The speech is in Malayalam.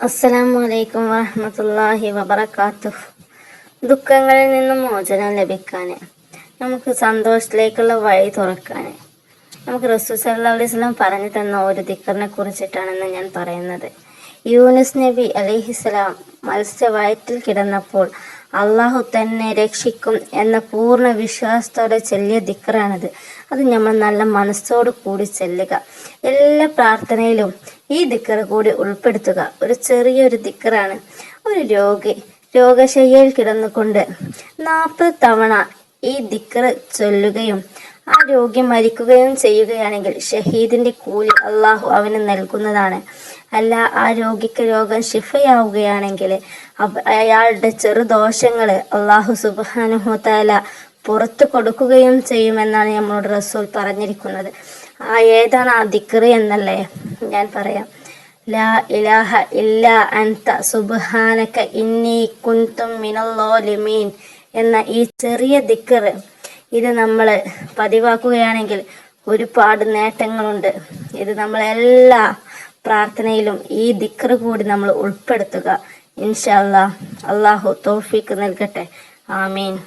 അസ്സലാമു അലൈക്കും വറഹ്മത്തുള്ളാഹി വബറകാതുഹു ദുഃഖങ്ങളിൽ നിന്നും മോചനം ലഭിക്കാൻ നമുക്ക് സന്തോഷത്തിലേക്കുള്ള വഴി തുറക്കാൻ നമുക്ക് റസൂൽ സല്ലല്ലാഹു അലൈഹി വസല്ലം പറഞ്ഞു തന്ന ഒരു ദിക്കറിനെ കുറിച്ചിട്ടാണെന്ന് ഞാൻ പറയുന്നത്. യൂനുസ് നബി അലൈഹിസ്സലാം മത്സ്യവയറ്റിൽ കിടന്നപ്പോൾ അള്ളാഹു തന്നെ രക്ഷിക്കും എന്ന പൂർണ വിശ്വാസത്തോടെ ചെല്ലിയ ദിക്കറാണിത്. അത് നമ്മൾ നല്ല മനസ്സോട് കൂടി ചെല്ലുക. എല്ലാ പ്രാർത്ഥനയിലും ഈ ദിക്കർ കൂടി ഉൾപ്പെടുത്തുക. ഒരു ചെറിയൊരു ദിക്കറാണ്. ഒരു രോഗി രോഗശയ്യയിൽ കിടന്നുകൊണ്ട് നാൽപ്പത് തവണ ഈ ദിക്കർ ചൊല്ലുകയും ആ രോഗി മരിക്കുകയും ചെയ്യുകയാണെങ്കിൽ ഷഹീദിന്റെ കൂലി അള്ളാഹു അവന് നൽകുന്നതാണ്. അല്ല ആ രോഗിക്ക് രോഗം ശിഫയാവുകയാണെങ്കിൽ അയാളുടെ ചെറുദോഷങ്ങൾ അള്ളാഹു സുബാനുഹുത്താല പുറത്തു കൊടുക്കുകയും ചെയ്യുമെന്നാണ് നമ്മളോട് റസൂൽ പറഞ്ഞിരിക്കുന്നത്. ആ ഏതാണ് ആ ദിക്റ് എന്നല്ലേ? ഞാൻ പറയാം. ലാ ഇലാഹ ഇല്ല അൻത സുബ്ഹാനക ഇന്നി കുന്തും മിനല്ലോലിമീൻ എന്ന ഈ ചെറിയ ദിക്ർ ഇത് നമ്മൾ പതിവാക്കുകയാണെങ്കിൽ ഒരുപാട് നേട്ടങ്ങളുണ്ട്. ഇത് നമ്മൾ എല്ലാ പ്രാർത്ഥനയിലും ഈ ദിക്ർ കൂടി നമ്മൾ ഉൾപ്പെടുത്തുക. ഇൻഷാ അല്ലാ. അള്ളാഹു തോഫിക്ക് നൽകട്ടെ. ആമീൻ.